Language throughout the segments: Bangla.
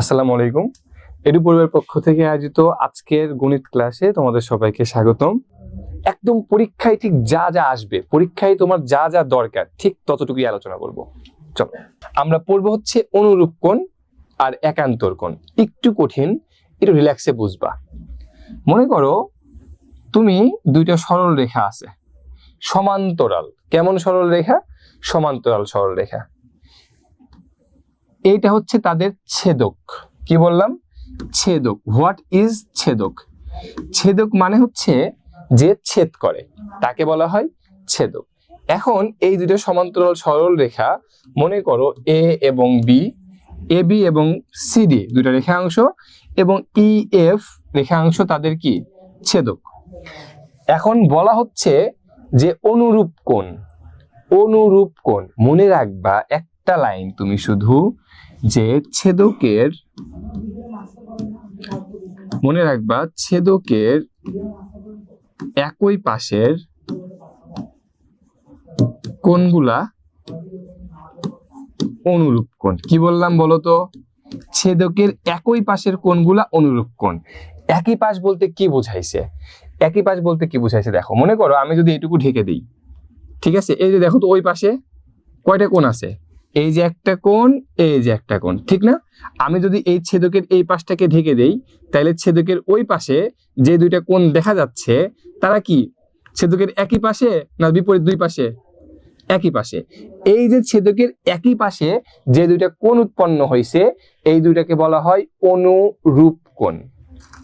আসসালামু আলাইকুম। এডু পরিবারের পক্ষ থেকে আয়োজিত আজকের গণিত ক্লাসে তোমাদের সবাইকে স্বাগতম। একদম পরীক্ষায় ঠিক যা যা আসবে, পরীক্ষায় তোমার যা যা দরকার, ঠিক ততটুকুই আলোচনা করব। চলো, আমরা পড়ব হচ্ছে অনুরূপ কোণ আর একান্তর কোণ। একটু কঠিন, একটু রিল্যাক্সে বুঝবা। মনে করো তুমি দুইটা সরল রেখা আছে, সমান্তরাল। কেমন সরল রেখা সমান্তরাল সরল রেখা এইটা হচ্ছে তাদের ছেদক। কি বললাম? ছেদক। What is ছেদক? ছেদক মানে হচ্ছে যে ছেদ করে। তাকে বলা হয় ছেদক। এখন এই দুটো সমান্তরাল সরল রেখা, মনে করো এ এবং বি এ বি এবং সিডি দুটো রেখাংশ এবং ই এফ রেখাংশ তাদের কি? ছেদক। এখন বলা হচ্ছে যে অনুরূপ কোণ। অনুরূপ কোণ। মনে রাখবা একটা লাইন তুমি শুধু যে ছেদকের মনে রাখবা, ছেদকের একই পাশের কোনগুলা অনুরূপ কোণ। কি বললাম বলো তো? ছেদকের একই পাশের কোণগুলা অনুরূপ কোণ। একই পাশ বলতে কি বোঝাইছে? একই পাশ বলতে কি বোঝাইছে দেখো, মনে করো আমি যদি এটুকু ঢেকে দিই, ঠিক আছে? এই যে দেখো তো ওই পাশে কয়টা কোণ আছে? এই যে একটা কোণ, এই যে একটা কোণ, ঠিক না? আমি যদি এই ছেদকের এই পাশটাকে ঢেকে দেই তাহলে ছেদকের ওই পাশে যে দুইটা কোণ দেখা যাচ্ছে, তারা কি? ছেদকের একই পাশে না বিপরীত দুই পাশে? একই পাশে। এই যে ছেদকের একই পাশে যে দুইটা কোণ উৎপন্ন হয়েছে এই দুইটাকে বলা হয় অনুরূপ কোণ।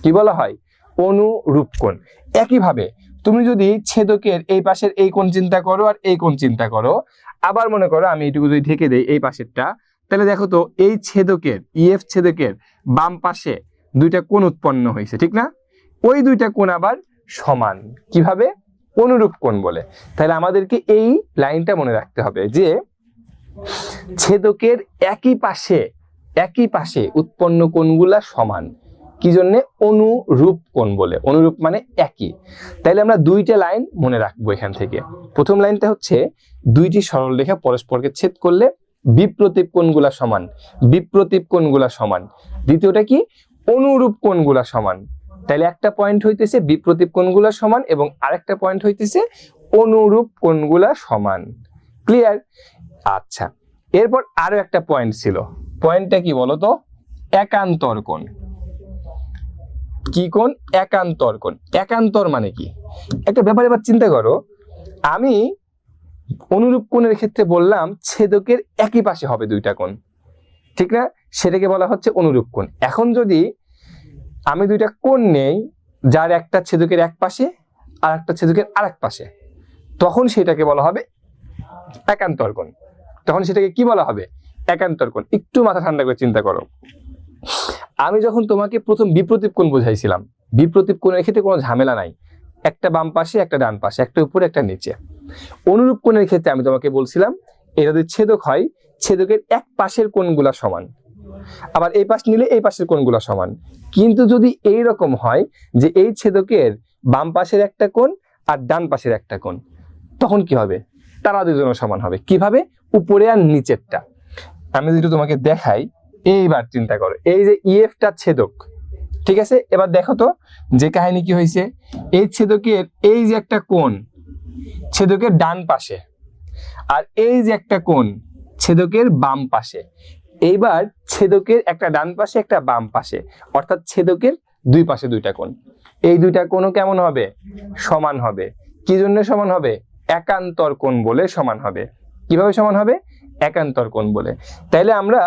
কি বলা হয়? অনুরূপ কোণ। একইভাবে, তুমি যদি ছেদকের এই পাশের এই কোণ চিন্তা করো আর এই কোণ চিন্তা করো আবার মনে করো আমি এইটুকু যদি ঢেকে দেই এই পাশেরটা, তাহলে দেখো তো এই ছেদকের ইএফ ছেদকের বাম পাশে দুইটা কোণ উৎপন্ন হয়েছে, ঠিক না? ওই দুইটা কোণ আবার সমান। কীভাবে? অনুরূপ কোণ বলে। তাহলে আমাদেরকে এই লাইনটা মনে রাখতে হবে যে ছেদকের একই পাশে একই পাশে উৎপন্ন কোণগুলা সমান। কি জন্যে? অনুরূপ কোণ বলে। অনুরূপ মানে একই। তাইলে আমরা দুইটা লাইন মনে রাখব এখান থেকে। প্রথম লাইনটা হচ্ছে দুইটি সরল রেখা পরস্পরকে ছেদ করলে বিপ্রতীপ কোণগুলা সমান। বিপ্রতীপ কোণগুলা সমান। দ্বিতীয়টা কি? অনুরূপ কোণগুলা সমান। তাহলে একটা পয়েন্ট হইতেছে বিপ্রতীপ কোণগুলা সমান এবং আরেকটা পয়েন্ট হইতেছে অনুরূপ কোণগুলা সমান। ক্লিয়ার আচ্ছা। এরপর আরও একটা পয়েন্ট ছিল। পয়েন্টটা কি বলতো? একান্তর কোণ। কি কোণ? একান্তর কোণ। একান্তর মানে কি? একটা ব্যাপার এবার চিন্তা করো। আমি অনুরূপ কোণের ক্ষেত্রে বললাম ছেদকের একই পাশে হবে দুইটা কোণ। ঠিক না? সেটাকে বলা হচ্ছে অনুরূপ কোণ। এখন যদি আমি দুইটা কোণ নেই, যার একটা ছেদকের এক পাশে, আর একটা ছেদকের আরেক পাশে, তখন সেটাকে বলা হবে একান্তর কোণ। তখন সেটাকে কি বলা হবে? একান্তর কোণ। একটু মাথা ঠান্ডা করে চিন্তা করো। আমি যখন তোমাকে প্রথম বিপ্রতীপ কোণ বুঝাইছিলাম, বিপ্রতীপ কোণের ক্ষেত্রে কোনো ঝামেলা নাই। একটা বাম পাশে, একটা ডান পাশে, একটা উপরে, একটা নিচে। অনুরূপ কোণের ক্ষেত্রে আমি তোমাকে বলছিলাম, এটা যদি ছেদক হয়, ছেদকের এক পাশের কোণগুলা সমান। আবার এই পাশ নিলে এই পাশের কোণগুলা সমান। কিন্তু যদি এই রকম হয় যে এই ছেদকের বাম পাশের একটা কোণ আর ডান পাশের একটা কোণ, তখন কি হবে? তারা দুজন সমান হবে। কীভাবে? উপরে আর নিচেরটা। আমি যদি তোমাকে দেখাই, এইবার চিন্তা করো, এই যে ইএফটা ছেদক ঠিক আছে? এবার দেখো তো যে কাহিনী কি হয়েছে। এই ছেদকের, এই যে একটা কোণ, ছেদকের ডান পাশে। আর এই যে একটা কোণ, ছেদকের বাম পাশে। এইবার ছেদকের একটা ডান পাশে, একটা বাম পাশে। অর্থাৎ ছেদকের দুই পাশে দুইটা কোণ। এই দুইটা কোণও কেমন হবে? সমান হবে। কি জন্য সমান হবে? একান্তর কোণ বলে সমান হবে। কীভাবে সমান হবে? একান্তর কোণ বলে। তাইলে আমরা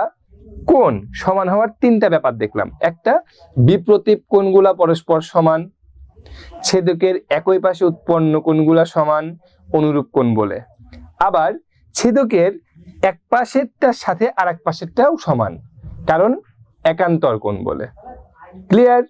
কোণ সমান হওয়ার তিনটা ব্যাপার দেখলাম। একটা, বিপ্রতীপ কোনগুলা পরস্পর সমান, ছেদকের একই পাশে উৎপন্ন কোনগুলা সমান, অনুরূপ কোন বলে। আবার, ছেদকের এক পাশেরটার সাথে আর এক পাশেরটাও সমান, কারণ একান্তর কোন বলে। ক্লিয়ার